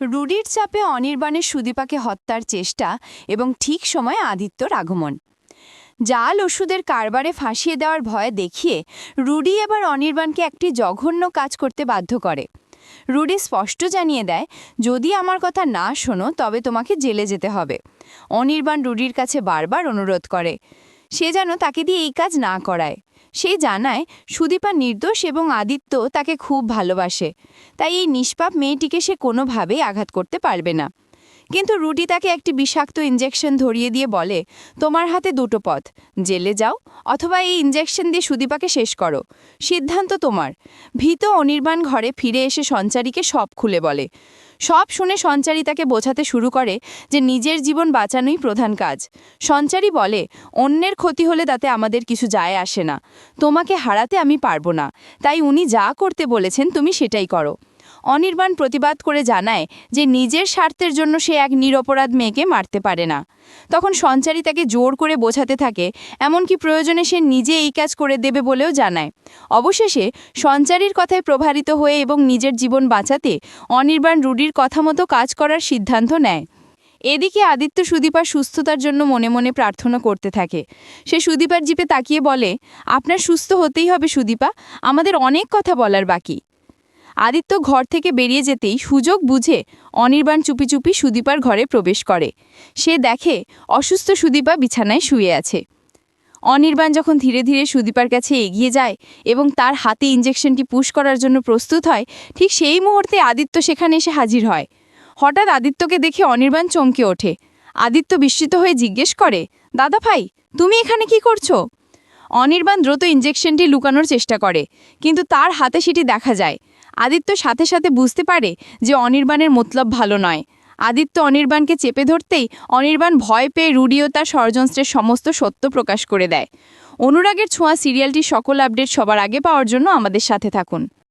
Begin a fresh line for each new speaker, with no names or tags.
রুডির চাপে অনির্বাণের সুদীপাকে হত্যার চেষ্টা এবং ঠিক সময়ে আদিত্যর আগমন। জাল ওষুধের কারবারে ফাঁসিয়ে দেওয়ার ভয় দেখিয়ে রুডি এবার অনির্বাণকে একটি জঘন্য কাজ করতে বাধ্য করে। রুডি স্পষ্ট জানিয়ে দেয়, যদি আমার কথা না শোনো, তবে তোমাকে জেলে যেতে হবে। অনির্বাণ রুডির কাছে বারবার অনুরোধ করে। সে যেন তাকে দিয়ে এই কাজ না করায়। সে জানায়, সুদীপা নির্দোষ এবং আদিত্য তাকে খুব ভালোবাসে। তাই এই নিষ্পাপ মেয়েটিকে সে কোনোভাবেই আঘাত করতে পারবে না। কিন্তু রুটি তাকে একটি বিষাক্ত ইঞ্জেকশন ধরিয়ে দিয়ে বলে, তোমার হাতে দুটো পথ, জেলে যাও অথবা এই ইঞ্জেকশন দিয়ে সুদীপাকে শেষ করো। সিদ্ধান্ত তোমার। ভীত অনির্বাণ ঘরে ফিরে এসে সঞ্চারীকে সব খুলে বলে। সব শুনে সঞ্চারী তাকে বোঝাতে শুরু করে যে নিজের জীবন বাঁচানোই প্রধান কাজ। সঞ্চারী বলে, অন্যের ক্ষতি হলে তাতে আমাদের কিছু যায় আসে না। তোমাকে হারাতে আমি পারব না। তাই উনি যা করতে বলেছেন তুমি সেটাই করো। অনির্বাণ প্রতিবাদ করে জানায় যে নিজের স্বার্থের জন্য সে এক নিরপরাধ মেয়েকে মারতে পারে না। তখন সঞ্চারী তাকে জোর করে বোঝাতে থাকে, এমনকি প্রয়োজনে সে নিজে এই কাজ করে দেবে বলেও জানায়। অবশেষে সঞ্চারীর কথায় প্রভাবিত হয়ে এবং নিজের জীবন বাঁচাতে অনির্বাণ রুডির কথা মতো কাজ করার সিদ্ধান্ত নেয়। এদিকে আদিত্য সুদীপার সুস্থতার জন্য মনে মনে প্রার্থনা করতে থাকে। সে সুদীপার জিপে তাকিয়ে বলে, আপনার সুস্থ হতেই হবে সুদীপা, আমাদের অনেক কথা বলার বাকি। আদিত্য ঘর থেকে বেরিয়ে যেতেই সুযোগ বুঝে অনির্বাণ চুপি চুপি সুদীপার ঘরে প্রবেশ করে। সে দেখে অসুস্থ সুদীপা বিছানায় শুয়ে আছে। অনির্বাণ যখন ধীরে ধীরে সুদীপার কাছে এগিয়ে যায় এবং তার হাতে ইঞ্জেকশনটি পুশ করার জন্য প্রস্তুত হয়, ঠিক সেই মুহূর্তে আদিত্য সেখানে এসে হাজির হয়। হঠাৎ আদিত্যকে দেখে অনির্বাণ চমকে ওঠে। আদিত্য বিস্মিত হয়ে জিজ্ঞেস করে, দাদা ভাই, তুমি এখানে কি করছ? অনির্বাণ দ্রুত ইঞ্জেকশনটি লুকানোর চেষ্টা করে, কিন্তু তার হাতে সেটি দেখা যায়। আদিত্য সাথে সাথে বুঝতে পারে যে অনির্বাণের মতলব ভালো নয়। আদিত্য অনির্বাণকে চেপে ধরতেই অনির্বাণ ভয় পেয়ে রুডিও তার ষড়যন্ত্রের সমস্ত সত্য প্রকাশ করে দেয়। অনুরাগের ছোঁয়া সিরিয়ালটি সকল আপডেট সবার আগে পাওয়ার জন্য আমাদের সাথে থাকুন।